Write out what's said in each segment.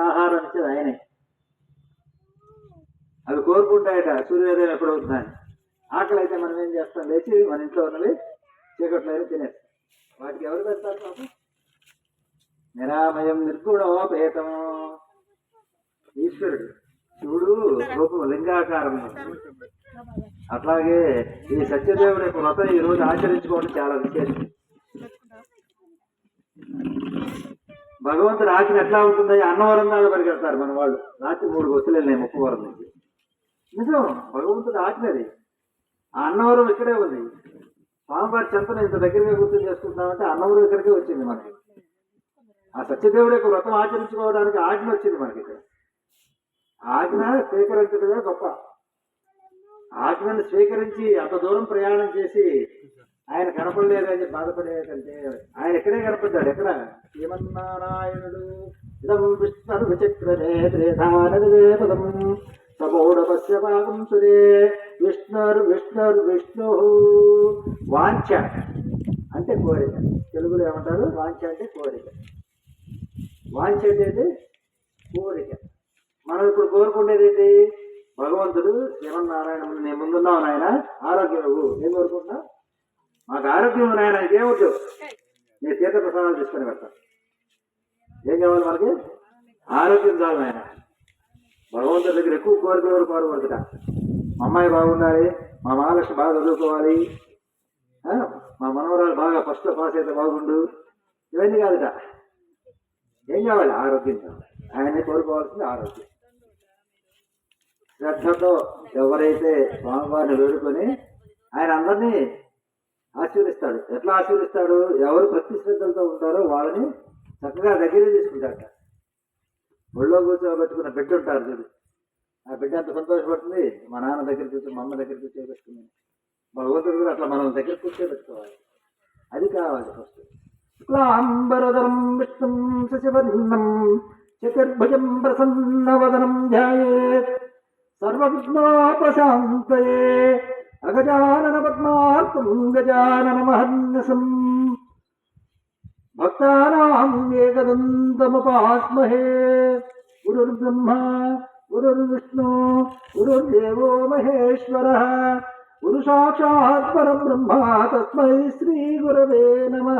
ఆహారం ఇచ్చేది ఆయనే. అవి కోరుకుంటాయట. సూర్యోదయం ఎప్పుడు అవుతుందని ఆకలి అయితే మనం ఏం చేస్తాం? లేచి మన ఇంట్లో ఉన్నవి చీకట్లో తినేస్తాం. వాటికి ఎవరు పెడతారు పాపం? నిరామయం నిర్గుణోపేతం. ఈశ్వరుడు. శివుడు రూపం లింగాకారం అట్లాగే ఈ సత్యదేవుడి యొక్క వ్రతం ఈ రోజు ఆచరించుకోవడం చాలా విశేషం. భగవంతుడు రాత్రి ఎట్లా ఉంటుందో అన్నవరం దాకా పరిగెడతారు మన వాళ్ళు. రాత్రి మూడు బస్సులు వెళ్ళినాయి ముప్పవరం నుంచి. నిజం భగవంతుడు ఆజ్ఞ అది. ఆ అన్నవరం ఇక్కడే ఉంది. స్వామివారి చెంతను ఇంత దగ్గరగా గుర్తు చేసుకుంటామంటే అన్నవరం ఇక్కడికే వచ్చింది మనకి. ఆ సత్యదేవుడి యొక్క వ్రతం ఆచరించుకోవడానికి ఆజ్ఞ వచ్చింది మనకి ఇక్కడ. ఆజ్ఞ స్వీకరించడమే గొప్ప. ఆజ్ఞను స్వీకరించి అంత దూరం ప్రయాణం చేసి ఆయన కనపడలేదని బాధపడే కంటే ఆయన ఇక్కడే కనపడ్డాడు? ఎక్కడ? శ్రీమన్నారాయణుడు. ఇదం విష్ణు సపౌఢ పశ్య పాకం సురే. విష్ణుర్ విష్ణుర్ విష్ణు. వాంఛ అంటే కోరిక. తెలుగులో ఏమంటారు? వాంఛ అంటే కోరిక. వాంఛ అంటే? కోరిక. మనం ఇప్పుడు కోరుకునేది ఏంటి? భగవంతుడు శ్రీమన్నారాయణ నీ ముందున్నావు నాయన. ఆరోగ్యం నువ్వు ఏం కోరుకుంటున్నా మాకు ఆరోగ్యం నాయన ఏమొద్దు నేను తీర్థ ప్రసాదాలు తీసుకొని పెడతా ఏం కావాలి మనకి? ఆరోగ్యం చాలు నాయన. భగవంతుడి దగ్గర ఎక్కువ కోరికలు ఎవరు కోరకూడదుట మా అమ్మాయి బాగుండాలి మా మహాలక్ష్మి బాగా చదువుకోవాలి మా మనవరాలు బాగా ఫస్ట్ పాస్ అయితే బాగుండు. ఇవన్నీ కాదుట. ఏం కావాలి? ఆరోగ్యం కావాలి ఆయనే కోరుకోవాల్సింది ఆరోగ్యం. శ్రద్ధతో ఎవరైతే స్వామివారిని వేడుకొని ఆయన అందరినీ ఆశీర్వదిస్తాడు. ఎట్లా ఆశీర్వదిస్తాడు? ఎవరు భక్తి శ్రద్ధలతో ఉంటారో వాళ్ళని చక్కగా దగ్గర తీసుకుంటాడట ఒళ్ళో కూర్చోబెట్టుకున్న బిడ్డ ఉంటారు చూడు. ఆ బిడ్డ ఎంత సంతోషపడుతుంది? మా నాన్న దగ్గర కూర్చో మా అమ్మ దగ్గర కూర్చోబెట్టుకుని భగవంతుడు కూడా అట్లా మనం దగ్గర కూర్చోబెట్టుకోవాలి అది కావాలి ఫస్ట్ శుక్లాంబరధరం విష్ణుం శశివర్ణం చతుర్భుజం ప్రసన్నవదనం ధ్యాయేత్. సర్వవిఘ్నోపశాంతయే. அகஜானன பத்மார்த்தம் கஜானன மகன்னசம் பக்தானாம் ஏகதந்தமபாஸ்மஹே குருர் பிரம்மா குருர் விஷ்ணு குருர் தேவோ மகேஸ்வர குரு சாட்சாத் பரபிரம்மா தஸ்மை ஸ்ரீ குரவே நம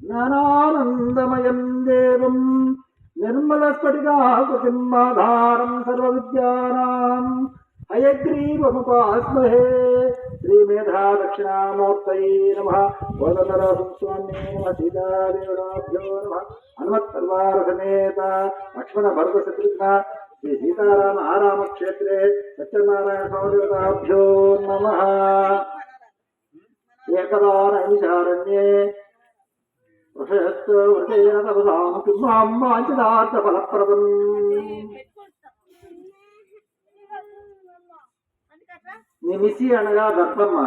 ஞானானந்தமயம் தேவம் निर्मलस्फटिकाकृतिम् आधारम् सर्वविद्यानाम्। హయగ్రీవముపాస్మహే శ్రీమేధా దక్షిణామూర్తయే నమ. వదనర స్వామి నమ. సీతాదేవరాభ్యో నమ హనుమత్పర్వార లక్ష్మణ భరత శత్రుఘ్న శ్రీ సీతారామ ఆరామ క్షేత్రే సత్యనారాయణ స్వామిదేవతాభ్యో నమ. ఏకదానైశారణ్యే నైమిషారణ్యే వృషయస్తో వృషేణ తపసాం కింవాం వాంఛితార్థ ఫలప్రదం. నిమిసి అనగా గర్భమ్మ